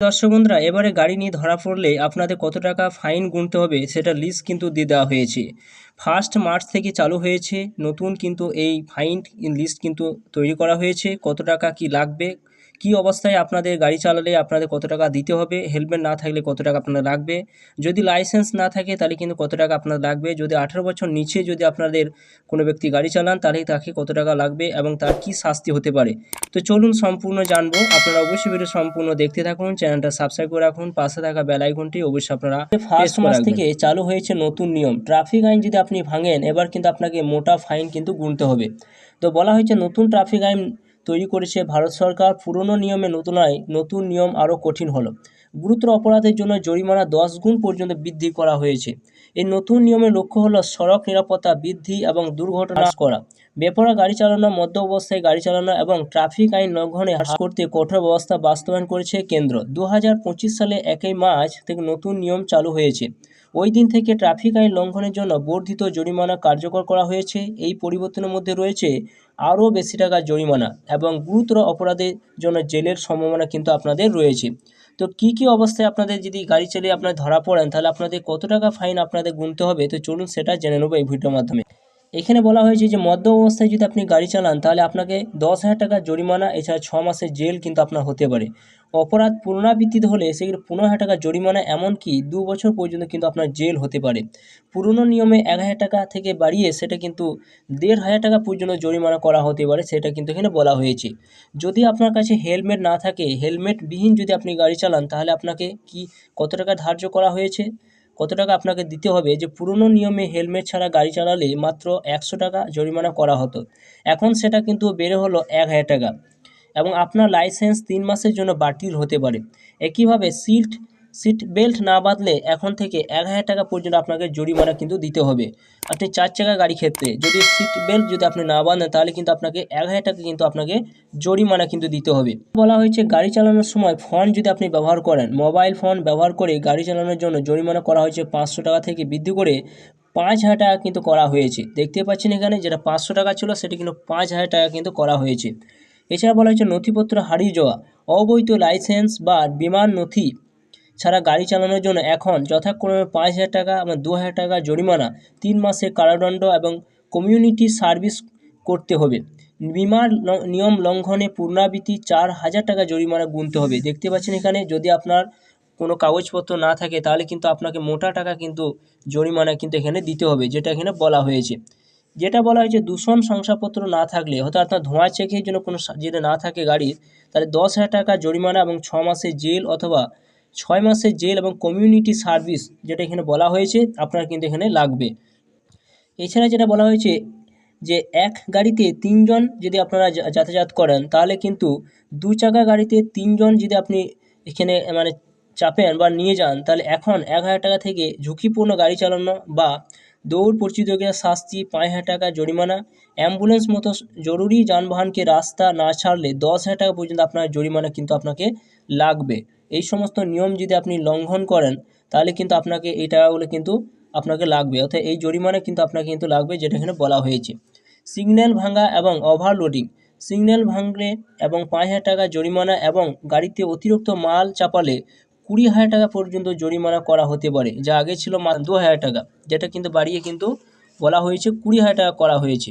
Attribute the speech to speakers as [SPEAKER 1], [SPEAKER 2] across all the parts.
[SPEAKER 1] দর্শক বন্ধুরা, এবারে গাড়ি নিয়ে ধরা পড়লে আপনাদের কত টাকা ফাইন গুনতে হবে সেটা লিস্ট কিন্তু দিয়ে দেওয়া হয়েছে। ফার্স্ট মার্চ থেকে চালু হয়েছে, নতুন কিন্তু এই ফাইন লিস্ট কিন্তু তৈরি করা হয়েছে। কত টাকা কি লাগবে কি অবস্থায় আপনাদের গাড়ি চালালে আপনাদের কত টাকা দিতে হবে? হেলমেট না থাকলে কত টাকা আপনার লাগবে? যদি লাইসেন্স না থাকে তাহলে কিন্তু কত টাকা আপনার লাগবে? যদি আঠেরো বছর নিচে যদি আপনাদের কোনো ব্যক্তি গাড়ি চালান তাহলে তাকে কত টাকা লাগবে এবং তার কি শাস্তি হতে পারে? তো চলুন সম্পূর্ণ জানব। আপনারা অবশ্যই ভিডিও সম্পূর্ণ দেখতে থাকুন চ্যানেলটা সাবস্ক্রাইব করে রাখুন পাশে থাকা বেল আইকনটি অবশ্যই আপনারা ফার্স্ট মাস থেকে চালু হয়েছে নতুন নিয়ম। ট্রাফিক আইন যদি আপনি ভাঙেন এবার কিন্তু আপনাকে মোটা ফাইন কিন্তু গুনতে হবে। তো বলা হয়েছে নতুন ট্রাফিক আইন তৈরি করেছে ভারত সরকার। পুরনো নিয়মের তুলনায় নতুন নিয়ম আরও কঠিন হলো। গুরুতর অপরাধের জন্য জরিমানা দশ গুণ পর্যন্ত বৃদ্ধি করা হয়েছে। এই নতুন নিয়মের লক্ষ্য হলো সড়ক নিরাপত্তা বৃদ্ধি এবং দুর্ঘটনা করা। বেপরা গাড়ি চালানো, মধ্য অবস্থায় গাড়ি চালানো এবং ট্রাফিক আইন লঙ্ঘনে হ্রাস করতে কঠোর ব্যবস্থা বাস্তবায়ন করেছে কেন্দ্র। দু হাজার পঁচিশ সালে একই মার্চ থেকে নতুন নিয়ম চালু হয়েছে। ওই দিন থেকে ট্রাফিক আইন লঙ্ঘনের জন্য বর্ধিত জরিমানা কার্যকর করা হয়েছে। এই পরিবর্তনের মধ্যে রয়েছে আরও বেশি টাকার জরিমানা এবং গুরুতর অপরাধের জন্য জেলের সম্ভাবনা কিন্তু আপনাদের রয়েছে। তো কি কি অবস্থায় আপনাদের যদি গাড়ি চালিয়ে আপনার ধরা পড়েন, তাহলে আপনাদের কত টাকা ফাইন আপনাদের গুনতে হবে? তো চলুন সেটা জেনে নেব এই ভিডিওর মাধ্যমে। এখানে বলা হয়েছে যে, মদ্য অবস্থায় যদি আপনি গাড়ি চালান, তাহলে আপনাকে দশ হাজার টাকা জরিমানা, এছাড়া ছ মাসের জেল কিন্তু আপনার হতে পারে। অপরাধ পুনরাবৃত্তি হলে সেগুলো পনেরো হাজার টাকা জরিমানা, এমনকি দু বছর পর্যন্ত কিন্তু আপনার জেল হতে পারে। পুরনো নিয়মে এক হাজার টাকা থেকে বাড়িয়ে সেটা কিন্তু দেড় হাজার টাকা পর্যন্ত জরিমানা করা হতে পারে, সেটা কিন্তু এখানে বলা হয়েছে। যদি আপনার কাছে হেলমেট না থাকে, হেলমেটবিহীন যদি আপনি গাড়ি চালান, তাহলে আপনাকে কি কত টাকা ধার্য করা হয়েছে? কত টাকা আপনাকে দিতে হবে? যে পুরনো নিয়মে হেলমেট ছাড়া গাড়ি চালালে মাত্র একশো টাকা জরিমানা করা হতো। এখন সেটা কিন্তু বেড়ে হলো এক হাজার টাকা। এবং আপনার লাইসেন্স তিন মাসের জন্য বাতিল হতে পারে। একইভাবে সিট সিট বেল্ট না বাঁধলে এখন থেকে এক হাজার টাকা পর্যন্ত আপনাকে জরিমানা কিন্তু দিতে হবে। আপনি চার চাকা গাড়ি ক্ষেত্রে যদি সিট বেল্ট যদি আপনি না বাঁধেন, তাহলে কিন্তু আপনাকে এক হাজার টাকা কিন্তু আপনাকে জরিমানা কিন্তু দিতে হবে। বলা হয়েছে গাড়ি চালানোর সময় ফোন যদি আপনি ব্যবহার করেন, মোবাইল ফোন ব্যবহার করে গাড়ি চালানোর জন্য জরিমানা করা হয়েছে পাঁচশো টাকা থেকে বৃদ্ধি করে পাঁচ হাজার টাকা কিন্তু করা হয়েছে। দেখতে পাচ্ছেন এখানে যেটা পাঁচশো টাকা ছিল, সেটা কিন্তু পাঁচ হাজার টাকা কিন্তু করা হয়েছে। এছাড়া বলা হয়েছে নথিপত্র হারিয়ে যাওয়া, অবৈধ লাইসেন্স বা বিমান নথি ছাড়া গাড়ি চালানোর জন্য এখন যথাক্রমে পাঁচ হাজার টাকা এবং দু হাজার টাকা জরিমানা, তিন মাসের কারাদণ্ড এবং কমিউনিটি সার্ভিস করতে হবে। বিমার নিয়ম লঙ্ঘনে পুনরাবৃত্তি চার হাজার টাকা জরিমানা গুনতে হবে। দেখতে পাচ্ছেন এখানে, যদি আপনার কোনো কাগজপত্র না থাকে, তাহলে কিন্তু আপনাকে মোটা টাকা কিন্তু জরিমানা কিন্তু এখানে দিতে হবে, যেটা এখানে বলা হয়েছে। যেটা বলা হয়েছে দূষণ শংসাপত্র না থাকলে হয়তো আপনার ধোঁয়া চেকের জন্য কোনো যদি না থাকে গাড়ির তাহলে দশ হাজার টাকা জরিমানা এবং ছ মাসের জেল অথবা ছয় মাসের জেল এবং কমিউনিটি সার্ভিস যেটা এখানে বলা হয়েছে, আপনার কিন্তু এখানে লাগবে। এছাড়া যেটা বলা হয়েছে যে এক গাড়িতে তিনজন যদি আপনারা যাতায়াত করেন, তাহলে কিন্তু দু চাকা গাড়িতে তিনজন যদি আপনি এখানে মানে চাপেন বা নিয়ে যান, তাহলে এখন এক হাজার টাকা থেকে ঝুঁকিপূর্ণ গাড়ি চালানো বা দৌড় প্রতিযোগিতার শাস্তি পাঁচ হাজার টাকা, জরিমানা। অ্যাম্বুলেন্স মতো জরুরি যানবাহনকে রাস্তা না ছাড়লে দশ হাজার টাকা পর্যন্ত আপনার জরিমানা কিন্তু আপনাকে লাগবে। এই সমস্ত নিয়ম যদি আপনি লঙ্ঘন করেন, তাহলে কিন্তু আপনাকে এই টাকাগুলো কিন্তু আপনাকে লাগবে। অর্থাৎ এই জরিমানা কিন্তু আপনাকে কিন্তু লাগবে, যেটা এখানে বলা হয়েছে। সিগন্যাল ভাঙা এবং ওভারলোডিং সিগন্যাল ভাঙলে এবং পাঁচ হাজার টাকা, জরিমানা এবং গাড়িতে অতিরিক্ত মাল চাপালে কুড়ি হাজার টাকা পর্যন্ত জরিমানা করা হতে পারে, যা আগে ছিল দু হাজার টাকা, যেটা কিন্তু বাড়িয়ে কিন্তু বলা হয়েছে কুড়ি হাজার টাকা করা হয়েছে।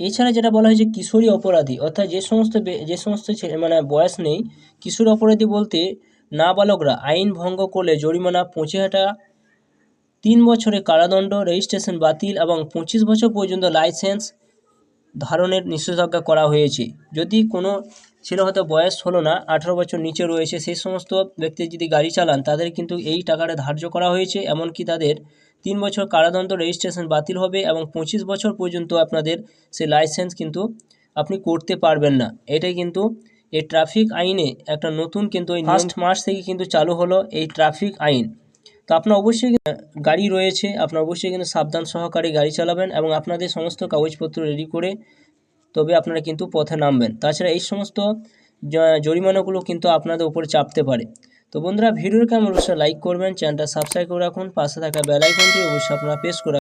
[SPEAKER 1] এছাড়া যেটা বলা হয়েছে কিশোরী অপরাধী, অর্থাৎ যে সমস্ত যে সমস্ত ছেলে মানে বয়স নেই, কিশোর অপরাধী বলতে নাবালকরা আইন ভঙ্গ করলে জরিমানা পঁচিশ হাজার টাকা, তিন বছরের কারাদণ্ড, রেজিস্ট্রেশন বাতিল এবং পঁচিশ বছর পর্যন্ত লাইসেন্স ধারণের নিষেধাজ্ঞা করা হয়েছে। যদি কোনো ছেলে হয়তো বয়স হলো না আঠারো বছর নিচে রয়েছে সেই সমস্ত ব্যক্তি যদি গাড়ি চালান তাদের কিন্তু এই টাকাটা ধার্য করা হয়েছে এমনকি তাদের তিন বছর কারাদণ্ড রেজিস্ট্রেশন বাতিল হবে এবং পঁচিশ বছর পর্যন্ত আপনাদের সেই লাইসেন্স কিন্তু আপনি করতে পারবেন না। এটাই কিন্তু এই ট্রাফিক আইনে একটা নতুন কিন্তু এই ফার্স্ট মার্চ থেকে কিন্তু চালু হলো এই ট্রাফিক আইন। তো আপনার অবশ্যই গাড়ি রয়েছে আপনার অবশ্যই কিন্তু সাবধান সহকারে গাড়ি চালাবেন এবং আপনাদের সমস্ত কাগজপত্র রেডি করে তবে আপনারা কিন্তু পথে নামবেন। তাছাড়া এই সমস্ত জরিমানাগুলো কিন্তু আপনাদের উপরে চাপতে পারে। তো বন্ধুরা, ভিডিওর কেমন অবশ্যই লাইক করবেন, চ্যানেলটা সাবস্ক্রাইব করে রাখুন, পাশে থাকা বেলাইকনটি অবশ্যই আপনারা প্রেস করে